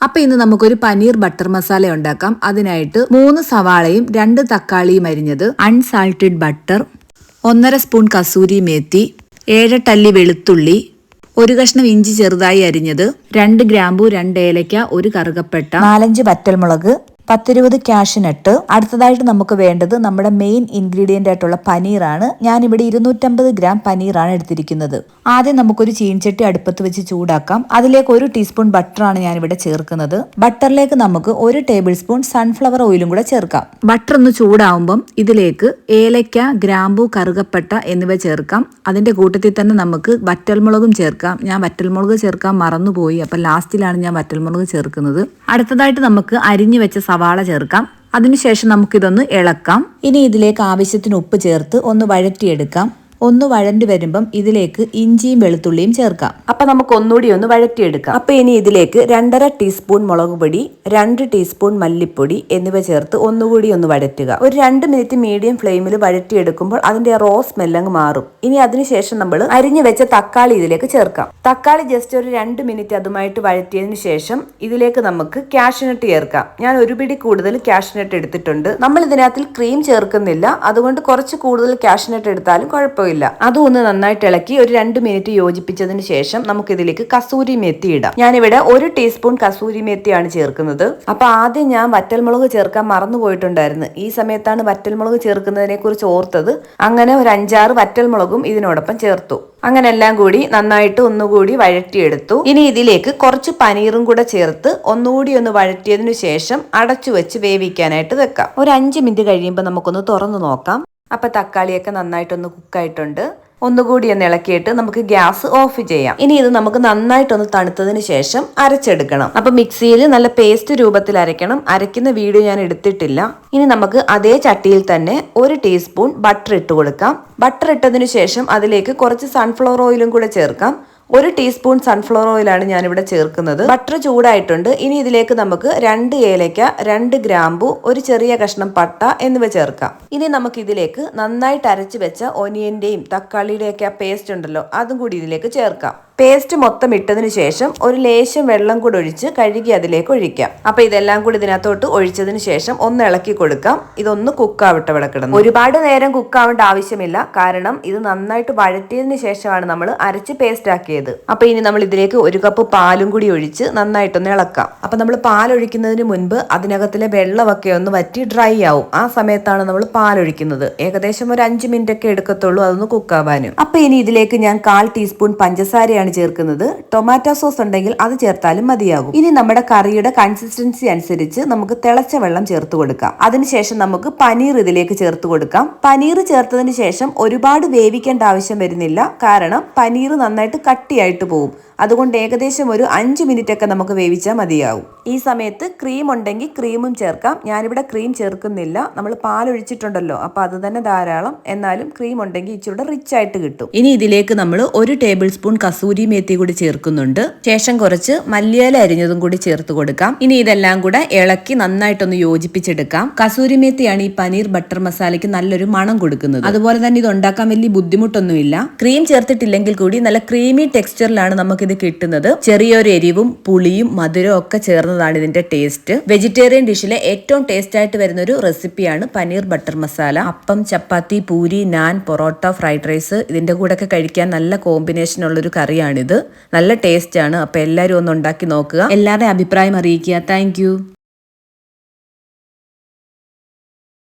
അപ്പൊ ഇന്ന് നമുക്കൊരു പനീർ ബട്ടർ മസാല ഉണ്ടാക്കാം. അതിനായിട്ട് മൂന്ന് സവാളയും രണ്ട് തക്കാളിയും അരിഞ്ഞത് അൺസാൾട്ടഡ് ബട്ടർ ഒന്നര സ്പൂൺ കസൂരി മേത്തി ഏഴട്ടല്ലി വെളുത്തുള്ളി ഒരു കഷ്ണം ഇഞ്ചി ചെറുതായി അരിഞ്ഞത് രണ്ട് ഗ്രാമ്പു രണ്ട് ഏലയ്ക്ക ഒരു കറുകപ്പെട്ട നാലഞ്ച് വറ്റൽമുളക് പത്തിരുപത് ക്യാഷിനട്ട് അടുത്തതായിട്ട് നമുക്ക് വേണ്ടത് നമ്മുടെ മെയിൻ ഇൻഗ്രീഡിയന്റ് ആയിട്ടുള്ള പനീറാണ്. ഞാനിവിടെ ഇരുന്നൂറ്റമ്പത് ഗ്രാം പനീറാണ് എടുത്തിരിക്കുന്നത്. ആദ്യം നമുക്കൊരു ചീൻചട്ടി അടുപ്പത്ത് വെച്ച് ചൂടാക്കാം. അതിലേക്ക് ഒരു ടീസ്പൂൺ ബട്ടറാണ് ഞാനിവിടെ ചേർക്കുന്നത്. ബട്ടറിലേക്ക് നമുക്ക് ഒരു ടേബിൾ സ്പൂൺ സൺഫ്ലവർ ഓയിലും കൂടെ ചേർക്കാം. ബട്ടർ ഒന്ന് ചൂടാവുമ്പം ഇതിലേക്ക് ഏലയ്ക്ക ഗ്രാമ്പു കറുകപ്പട്ട എന്നിവ ചേർക്കാം. അതിന്റെ കൂട്ടത്തിൽ തന്നെ നമുക്ക് വറ്റൽമുളകും ചേർക്കാം. ഞാൻ വറ്റൽമുളക് ചേർക്കാൻ മറന്നുപോയി. അപ്പം ലാസ്റ്റിലാണ് ഞാൻ വറ്റൽമുളക് ചേർക്കുന്നത്. അടുത്തതായിട്ട് നമുക്ക് അരിഞ്ഞു വെച്ച സവാള ചേർക്കാം. അതിനുശേഷം നമുക്കിതൊന്ന് ഇളക്കാം. ഇനി ഇതിലേക്ക് ആവശ്യത്തിന് ഉപ്പ് ചേർത്ത് ഒന്ന് വഴറ്റിയെടുക്കാം. ഒന്ന് വഴണ്ടി വരുമ്പം ഇതിലേക്ക് ഇഞ്ചിയും വെളുത്തുള്ളിയും ചേർക്കാം. അപ്പൊ നമുക്ക് ഒന്നുകൂടി ഒന്ന് വഴറ്റിയെടുക്കാം. അപ്പൊ ഇനി ഇതിലേക്ക് രണ്ടര ടീസ്പൂൺ മുളക് പൊടി രണ്ട് ടീസ്പൂൺ മല്ലിപ്പൊടി എന്നിവ ചേർത്ത് ഒന്നുകൂടി ഒന്ന് വഴറ്റുക. ഒരു രണ്ട് മിനിറ്റ് മീഡിയം ഫ്ലെയിമിൽ വഴറ്റിയെടുക്കുമ്പോൾ അതിന്റെ റോ സ്മെല്ലങ്ങ് മാറും. ഇനി അതിനുശേഷം നമ്മൾ അരിഞ്ഞു വെച്ച തക്കാളി ഇതിലേക്ക് ചേർക്കാം. തക്കാളി ജസ്റ്റ് ഒരു രണ്ട് മിനിറ്റ് അതുമായിട്ട് വഴറ്റിയതിനു ശേഷം ഇതിലേക്ക് നമുക്ക് ക്യാഷ്നട്ട് ചേർക്കാം. ഞാൻ ഒരു പിടി കൂടുതൽ ക്യാഷ്നട്ട് എടുത്തിട്ടുണ്ട്. നമ്മൾ ഇതിനകത്തിൽ ക്രീം ചേർക്കുന്നില്ല. അതുകൊണ്ട് കുറച്ച് കൂടുതൽ ക്യാഷ്നട്ട് എടുത്താലും കുഴപ്പമില്ല. കുഴപ്പമില്ല അതും ഒന്ന് നന്നായിട്ട് ഇളക്കി ഒരു രണ്ട് മിനിറ്റ് യോജിപ്പിച്ചതിന് ശേഷം നമുക്ക് ഇതിലേക്ക് കസൂരി മെത്തി ഇടാം. ഞാനിവിടെ ഒരു ടീസ്പൂൺ കസൂരി മെത്തിയാണ് ചേർക്കുന്നത്. അപ്പൊ ആദ്യം ഞാൻ വറ്റൽമുളക് ചേർക്കാൻ മറന്നു പോയിട്ടുണ്ടായിരുന്നു. ഈ സമയത്താണ് വറ്റൽമുളക് ചേർക്കുന്നതിനെ കുറിച്ച് ഓർത്തത്. അങ്ങനെ ഒരു അഞ്ചാറ് വറ്റൽമുളകും ഇതിനോടൊപ്പം ചേർത്തു. അങ്ങനെ എല്ലാം കൂടി നന്നായിട്ട് ഒന്നുകൂടി വഴറ്റിയെടുത്തു. ഇനി ഇതിലേക്ക് കുറച്ച് പനീറും കൂടെ ചേർത്ത് ഒന്നുകൂടി ഒന്ന് വഴറ്റിയതിനു ശേഷം അടച്ചു വെച്ച് വേവിക്കാനായിട്ട് വെക്കാം. ഒരു അഞ്ച് മിനിറ്റ് കഴിയുമ്പോൾ നമുക്കൊന്ന് തുറന്നു നോക്കാം. അപ്പോൾ തക്കാളിയൊക്കെ നന്നായിട്ടൊന്ന് കുക്കായിട്ടുണ്ട്. ഒന്നുകൂടി ഒന്ന് ഇളക്കിയിട്ട് നമുക്ക് ഗ്യാസ് ഓഫ് ചെയ്യാം. ഇനി ഇത് നമുക്ക് നന്നായിട്ടൊന്ന് തണുത്തതിന് ശേഷം അരച്ചെടുക്കണം. അപ്പൊ മിക്സിയിൽ നല്ല പേസ്റ്റ് രൂപത്തിൽ അരയ്ക്കണം. അരയ്ക്കുന്ന വീഡിയോ ഞാൻ എടുത്തിട്ടില്ല. ഇനി നമുക്ക് അതേ ചട്ടിയിൽ തന്നെ ഒരു ടീസ്പൂൺ ബട്ടർ ഇട്ട് കൊടുക്കാം. ബട്ടർ ഇട്ടതിന് ശേഷം അതിലേക്ക് കുറച്ച് സൺഫ്ലവർ ഓയിലും കൂടെ ചേർക്കാം. ഒരു ടീസ്പൂൺ സൺഫ്ലവർ ഓയിലാണ് ഞാനിവിടെ ചേർക്കുന്നത്. ബട്ടർ ചൂടായിട്ടുണ്ട്. ഇനി ഇതിലേക്ക് നമുക്ക് രണ്ട് ഏലയ്ക്ക രണ്ട് ഗ്രാമ്പു ഒരു ചെറിയ കഷ്ണം പട്ട എന്നിവ ചേർക്കാം. ഇനി നമുക്ക് ഇതിലേക്ക് നന്നായിട്ട് അരച്ചു വെച്ച ഒനിയന്റെയും തക്കാളിയുടെയൊക്കെ പേസ്റ്റ് ഉണ്ടല്ലോ അതും കൂടി ഇതിലേക്ക് ചേർക്കാം. പേസ്റ്റ് മൊത്തം ഇട്ടതിന് ശേഷം ഒരു ലേശം വെള്ളം കൂടി ഒഴിച്ച് കഴുകി അതിലേക്ക് ഒഴിക്കാം. അപ്പൊ ഇതെല്ലാം കൂടി ഇതിനകത്തോട്ട് ഒഴിച്ചതിന് ശേഷം ഒന്ന് ഇളക്കി കൊടുക്കാം. ഇതൊന്ന് കുക്കാവട്ടെ ഇവിടെ കിടന്നു. ഒരുപാട് നേരം കുക്ക് കുക്കാവേണ്ട ആവശ്യമില്ല. കാരണം ഇത് നന്നായിട്ട് വഴറ്റിയതിന് ശേഷമാണ് നമ്മൾ അരച്ച് പേസ്റ്റ് ആക്കിയത്. അപ്പൊ ഇനി നമ്മൾ ഇതിലേക്ക് ഒരു കപ്പ് പാലും കൂടി ഒഴിച്ച് നന്നായിട്ടൊന്ന് ഇളക്കാം. അപ്പൊ നമ്മൾ പാൽ ഒഴിക്കുന്നതിന് മുൻപ് അതിനകത്തിലെ വെള്ളമൊക്കെ ഒന്ന് വറ്റി ഡ്രൈ ആവും. ആ സമയത്താണ് നമ്മൾ പാൽ ഒഴിക്കുന്നത്. ഏകദേശം ഒരു അഞ്ച് മിനിറ്റ് ഒക്കെ എടുക്കത്തുള്ളൂ അതൊന്ന് കുക്കാവാനും അപ്പൊ ഇനി ഇതിലേക്ക് ഞാൻ കാൽ ടീസ്പൂൺ പഞ്ചസാരയാണ് ചേർക്കുന്നത്. ടൊമാറ്റോ സോസ് ഉണ്ടെങ്കിൽ അത് ചേർത്താലും മതിയാകും. ഇനി നമ്മുടെ കറിയുടെ കൺസിസ്റ്റൻസി അനുസരിച്ച് നമുക്ക് തിളച്ച വെള്ളം ചേർത്ത് കൊടുക്കാം. അതിനുശേഷം നമുക്ക് പനീർ ഇതിലേക്ക് ചേർത്ത് കൊടുക്കാം. പനീർ ചേർത്തതിന് ശേഷം ഒരുപാട് വേവിക്കേണ്ട ആവശ്യം വരുന്നില്ല. കാരണം പനീർ നന്നായിട്ട് കട്ടിയായിട്ട് പോകും അതുകൊണ്ട് ഏകദേശം ഒരു അഞ്ച് മിനിറ്റ് ഒക്കെ നമുക്ക് വേവിച്ചാൽ മതിയാവും. ഈ സമയത്ത് ക്രീം ഉണ്ടെങ്കിൽ ക്രീമും ചേർക്കാം. ഞാനിവിടെ ക്രീം ചേർക്കുന്നില്ല. നമ്മൾ പാൽ ഒഴിച്ചിട്ടുണ്ടല്ലോ അപ്പോൾ അത് തന്നെ ധാരാളം. എന്നാലും ക്രീം ഉണ്ടെങ്കിൽ ഇച്ചിരി റിച്ച് ആയിട്ട് കിട്ടും. ഇനി ഇതിലേക്ക് നമ്മൾ ഒരു ടേബിൾ സ്പൂൺ കസൂരി മേത്തി കൂടി ചേർക്കുന്നുണ്ട്. ശേഷം കുറച്ച് മല്ലിയില അരിഞ്ഞതും കൂടി ചേർത്ത് കൊടുക്കാം. ഇനി ഇതെല്ലാം കൂടെ ഇളക്കി നന്നായിട്ടൊന്ന് യോജിപ്പിച്ചെടുക്കാം. കസൂരി മേത്തിയാണ് ഈ പനീർ ബട്ടർ മസാലയ്ക്ക് നല്ലൊരു മണം കൊടുക്കുന്നത്. അതുപോലെ തന്നെ ഇത് ഉണ്ടാക്കാൻ വലിയ ബുദ്ധിമുട്ടൊന്നുമില്ല. ക്രീം ചേർത്തിട്ടില്ലെങ്കിൽ കൂടി നല്ല ക്രീമി ടെക്സ്ചറിലാണ് നമുക്കിത് കിട്ടുന്നത്. ചെറിയൊരു എരിവും പുളിയും മധുരവും ഒക്കെ ചേർന്നതാണ് ഇതിന്റെ ടേസ്റ്റ് വെജിറ്റേറിയൻ ഡിഷിലെ ഏറ്റവും ടേസ്റ്റ് ആയിട്ട് വരുന്ന ഒരു റെസിപ്പിയാണ് paneer butter masala. Appam chapati puri naan parotta fried rice ഇതിന്റെ കൂടെ ഒക്കെ കഴിക്കാൻ നല്ല കോമ്പിനേഷൻ ഉള്ള ഒരു കറിയാണിത്. നല്ല ടേസ്റ്റ് ആണ്. അപ്പൊ എല്ലാവരും ഒന്ന് ഉണ്ടാക്കി നോക്കുക. എല്ലാവരുടെയും അഭിപ്രായം അറിയിക്കുക. താങ്ക്